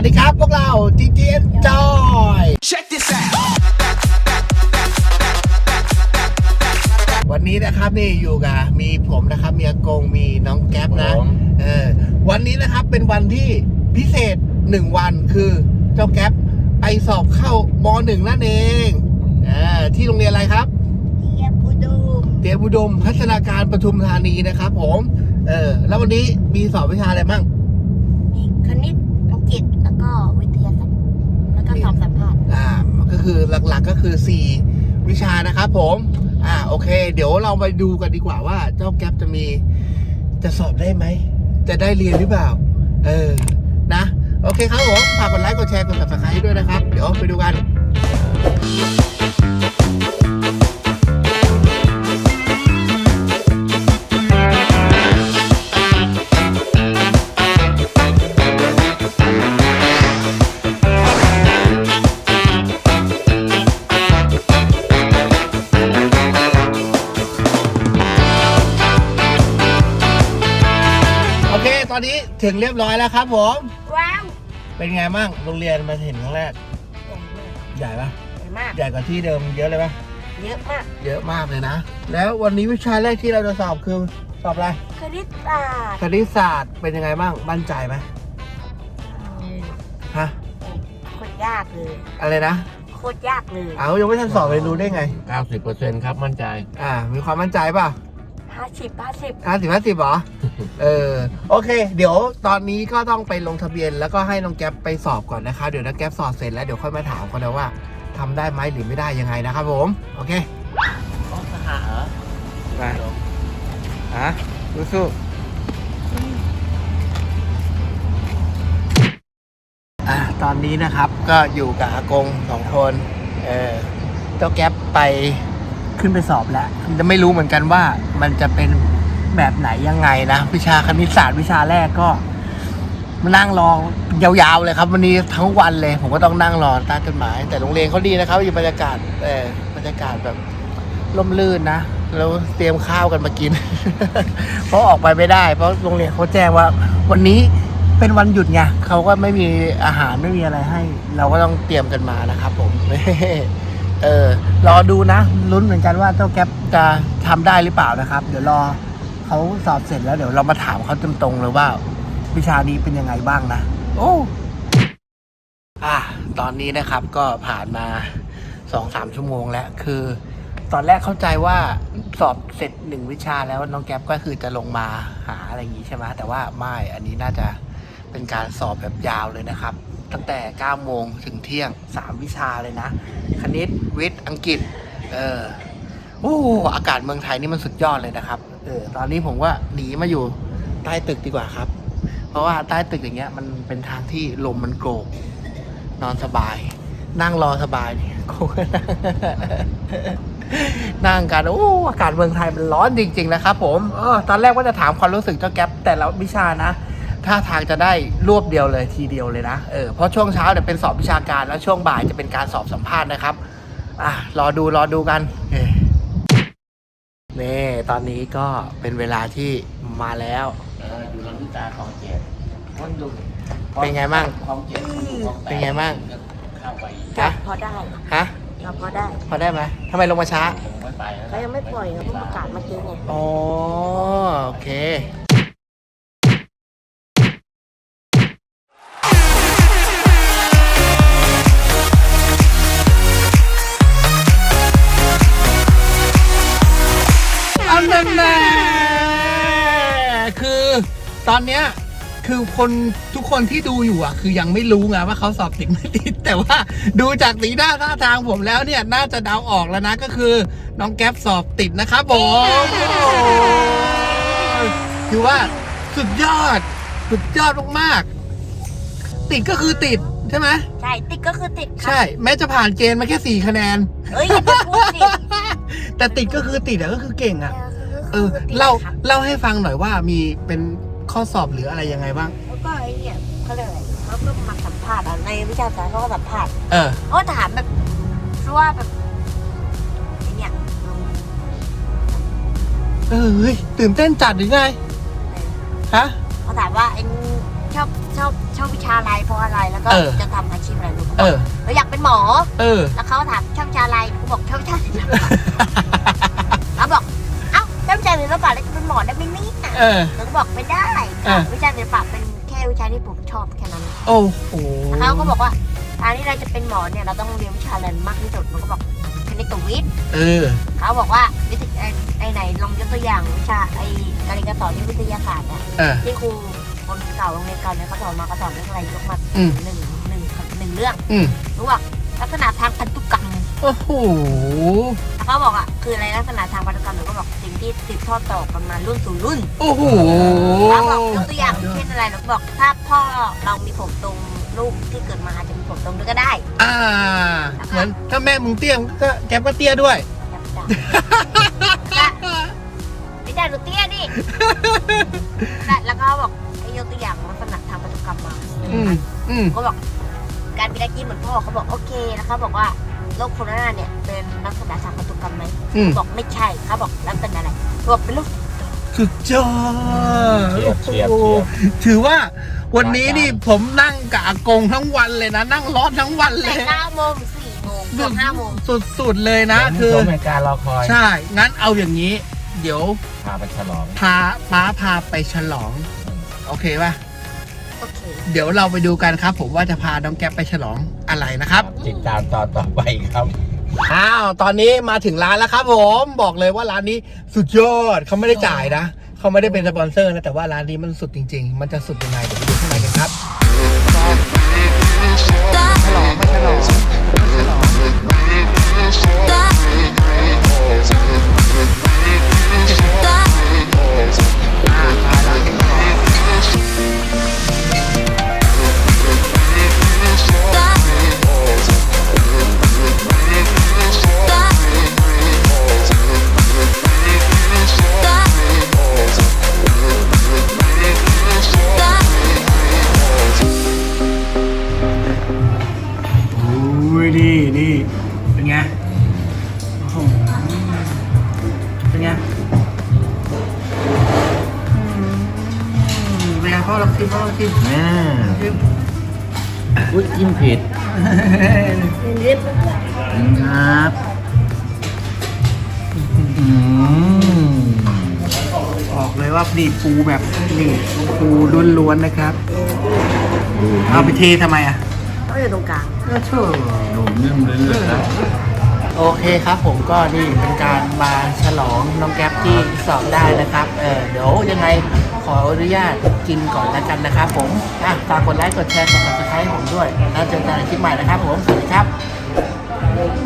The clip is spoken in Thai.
วัสดีครับพวกเรา TTN Joy Check this out. วันนี้นะครับนี่อยู่กับมีผมนะครับมีอากงมีน้องแก๊ปนะผม เออวันนี้นะครับเป็นวันที่พิเศษหนึ่งวันคือเจ้าแก๊ปไปสอบเข้ามหนึ่งนั่นเองอ่าที่โรงเรียนอะไรครับ เทียบอุดมเตรียมอุดมพัฒนาการปทุมธานีนะครับผม เออ แล้ววันนี้มีสอบวิชาอะไรบ้างมีคณิต คือหลักๆก็คือ 4 วิชานะครับผมอ่าโอเค เดี๋ยวเราไปดูกันดีกว่าว่าเจ้าแก๊ปจะมีจะสอบได้ไหม จะได้เรียนหรือเปล่า เออ นะ โอเคครับผม ฝากกดไลค์ กดแชร์ กด subscribe ด้วยนะครับ เดี๋ยวไปดูกัน ถึงเรียบร้อยแล้วครับผม ว้าวเป็นไงบ้างโรงเรียนมาเห็นครั้งแรก ใหญ่ปะใหญ่มากใหญ่กว่าที่เดิมเยอะเลยปะเยอะมากเยอะมากเลยนะ แล้ววันนี้วิชาแรกที่เราจะสอบคือสอบอะไรคณิตศาสตร์คณิตศาสตร์เป็นยังไงบ้างมั่นใจไหมอืมฮะโคตรยากเลยอะไรนะโคตรยากเลยเอายังไม่ทันสอบเลยรู้ได้ไง 90%ครับ มั่นใจ อ่า มีความมั่นใจป่ะ ห้าสิบห้าสิบห้าสิบห้าสิบเหรอ เออ โอเค เดี๋ยวตอนนี้ก็ต้องไปลงทะเบียน แล้วก็ให้น้องแก๊ปไปสอบก่อนนะคะ เดี๋ยวน้องแก๊ปสอบเสร็จแล้วเดี๋ยวค่อยมาถามกันนะว่าทำได้ไหมหรือไม่ได้ยังไงนะครับผม โอเคอ๋อสหะเหรอไปฮะสู้อะตอนนี้นะครับก็อยู่กับอากงสองคน เออเจ้าแก๊ปไป ขึ้นไปสอบแล้วจะไม่รู้เหมือนกันว่ามันจะเป็นแบบไหนยังไงนะ วิชาคณิตศาสตร์วิชาแรกก็มานั่งรอยาวๆเลยครับ วันนี้ทั้งวันเลย ผมก็ต้องนั่งรอใต้ต้นไม้แต่โรงเรียนเขาดีนะครับอยู่บรรยากาศเออบรรยากาศแบบร่มรื่นนะแล้วเตรียมข้าวกันมากิน เพราะออกไปไม่ได้ เพราะโรงเรียนเขาแจ้งว่า วันนี้เป็นวันหยุดไงเขาก็ไม่มีอาหารไม่มีอะไรให้ เราก็ต้องเตรียมกันมานะครับผม เออรอดูนะลุ้นเหมือนกันว่าเจ้าแก๊ปจะทำได้หรือเปล่านะครับ เดี๋ยวรอเขาสอบเสร็จแล้วเดี๋ยวเรามาถามเขาตรงๆเลยว่า วิชานี้เป็นยังไงบ้างนะ โอ้อะตอนนี้นะครับก็ผ่านมาสองสามชั่วโมงแล้วคือ ตอนแรกเข้าใจว่าสอบเสร็จหนึ่งวิชาแล้วน้องแก๊ปก็คือจะลงมาหาอะไรอย่างนี้ใช่ไหมแต่ว่าไม่อันนี้น่าจะเป็นการสอบแบบยาวเลยนะครับ ตั้งแต่ 9 โมงถึงเที่ยง 3 วิชาเลยนะ คณิต วิทย์ อังกฤษ เออโอ้อากาศเมืองไทยนี่มันสุดยอดเลยนะครับ เออ ตอนนี้ผมว่าหนีมาอยู่ใต้ตึกดีกว่าครับ เพราะว่าใต้ตึกอย่างเงี้ย มันเป็นทางที่ลมมันโกรกนอนสบาย นั่งรอสบายเนี่ยกูก็นั่งนั่งกันโอ้อากาศเมืองไทยมันร้อนจริง ๆ นะครับผม เออ ตอนแรกว่าจะถามความรู้สึกเจ้าแก๊ปแต่ละวิชานะ ท่าทางจะได้รวบเดียวเลยทีเดียวเลยนะเออเพราะช่วงเช้าเนี่ยเป็นสอบวิชาการแล้วช่วงบ่ายจะเป็นการสอบสัมภาษณ์นะครับอะรอดูรอดูกันเออนี่ตอนนี้ก็เป็นเวลาที่มาแล้วเอออยู่ลำลูกกาคลองเจ็ดมันดูเป็นไงบ้างคลองเจ็ดคลองแปดเป็นไงบ้างเข้าไปก็ฮะพอได้ฮะก็พอได้ พอได้ไหมทำไมลงมาช้าผมไม่ไปแล้วเขายังไม่ปล่อยเขาเพิ่งประกาศเมื่อกี้ไงอ๋อโอเค ตอนเนี้ยคือคนทุกคนที่ดูอยู่อะ คือยังไม่รู้ไงว่าเขาสอบติดไม่ติด แต่ว่าดูจากสีหน้าท่าทางผมแล้วเนี่ย น่าจะเดาออกแล้วนะก็คือน้องแก๊ปสอบติดนะครับผมโอ้โหถือว่าสุดยอด สุดยอดมากๆติดก็คือติดใช่ไหมใช่ติดก็คือติดครับใช่ แม้จะผ่านเกณฑ์มาแค่สี่คะแนน เอ้ยอย่าไปพูดสิแต่ติดก็คือติดอะก็คือเก่งอะเออติดเล่าครับเล่าให้ฟังหน่อยว่ามีเป็น ข้อสอบหรืออะไรยังไงบ้าง แล้วก็ไอ้เนี่ยเขาเรียกอะไรเขาก็มาสัมภาษณ์อะในวิชาการเขาก็สัมภาษณ์เออ เขาก็ถามแบบว่าแบบไอ้เนี่ยเออเฮ้ยตื่นเต้นจัดหรือไงฮะ เขาถามว่าเอ็งชอบชอบชชอบวิชาอะไรเพราะอะไรแล้วก็เออ จะทำอาชีพอะไรลูกเออเราอยากเป็นหมอ เออ แล้วเขาถามชอบวิชาอะไรกูบอกชอบวิชาศิลปะเขาบอกเอ้าชอบวิชาศิลปะแล้วจะเป็นหมอได้ไหมเนี่ยเออเราก็บอกไม่ได้เออวิชาศิลปะเป็นแค่วิชาที่ผมชอบแค่นั้นโอ้โหแล้วเขาก็บอกว่าการที่เราจะเป็นหมอเนี่ยเราต้องเรียนวิชาอะไรมากที่สุดมันก็บอกคณิตวิทย์เออ เขาบอกว่าวิทยไอ้ไอ้ไหนลองยกตัวอย่างวิชาไอ้การเรียนการสอนที่วิทยาศาสตร์เนี่ยเออที่ครูคนเก่าโรงเรียนเก่าเนี่ยเขาสอนมาเขาสอนเรื่องอะไรยกมาอืม หนึ่งหนึ่งหนึ่งเรื่องอืมรู้ว่าลักษณะทางพันธุกรรม โอ้โห แล้วเขาบอกอะคืออะไรลักษณะทางพันธุกรรมหนูก็บอกสิ่ง ที่สืบทอดต่อกันมารุ่นสู่รุ่นโอ้โหเขาบอกยกตัวอย่างเช่นอะไรหนูก็บอกถ้าพ่อเรามีผมตรงลูกที่เกิดมาอาจจะมีผมตรงด้วยก็ได้ อ่าเหมือนถ้าแม่มึงเตี้ยมึงก็แกปก็เตี้ยด้วยจ้ะไม่ได้หนูเตี้ยดิและแล้วก็บอกให้ยกตัวอย่างลักษณะทางพันธุกรรมมาอืมอืมก็บอกการมีอาชีพเหมือนพ่อเขาบอกโอเคแล้วเขาบอกว่า โรคโคโรนาเนี่ยเป็นลักษณะทางพันธุกรรมไหมอืม บอกไม่ใช่เขาบอกแล้วเป็นอะไรบอกเป็นโรคสุดยอดเชียบเชียบโอ้เชีโหยบ ถือว่าวันนี้นี่ผมนั่งกับอากงทั้งวันเลยนะ นั่งรอดทั้งวันเลแต่ย เก้าโมงสี่โมงเกือบห้าโมงสุดๆเลยนะ คือสมการรอคอยใช่ งั้นเอาอย่างนี้ เดี๋ยวพาไปฉลองพาป้าพาไปฉลอง โอเคป่ะ โอเค เดี๋ยวเราไปดูกันครับ ผมว่าจะพาน้องแก๊ปไปฉลอง อะไรนะครับ ติดตามตอนต่อไปครับ อ้าว ตอนนี้มาถึงร้านแล้วครับผมบอกเลยว่าร้านนี้สุดยอดเขาไม่ได้จ่ายนะเขาไม่ได้เป็นสปอนเซอร์นะแต่ว่าร้านนี้มันสุดจริง ๆ มันจะสุดยังไงเดี๋ยวไป ลองชิมพ่อลองชิมแม่ชิมอุ้ยจิ้มผิดเรียบครับอืมบอกเลยว่านี่ปูแบบนี่ปูล้วนๆนะครับเอาไปเททำไมอะก็อยู่ตรงกลางก็เชื่อหนุ่มนิ่มเรื่อยๆครับ โอเคครับผมก็นี่เป็นการมาฉลองน้องแก๊ปที่สอบได้นะครับ เออเดี๋ยวยังไงขออนุญาตกินก่อนแล้วกันนะครับผม อะฝากกดไลค์ กดแชร์ กด subscribe ให้ผมด้วย แล้วเจอกันในคลิปใหม่นะครับผม สวัสดีครับ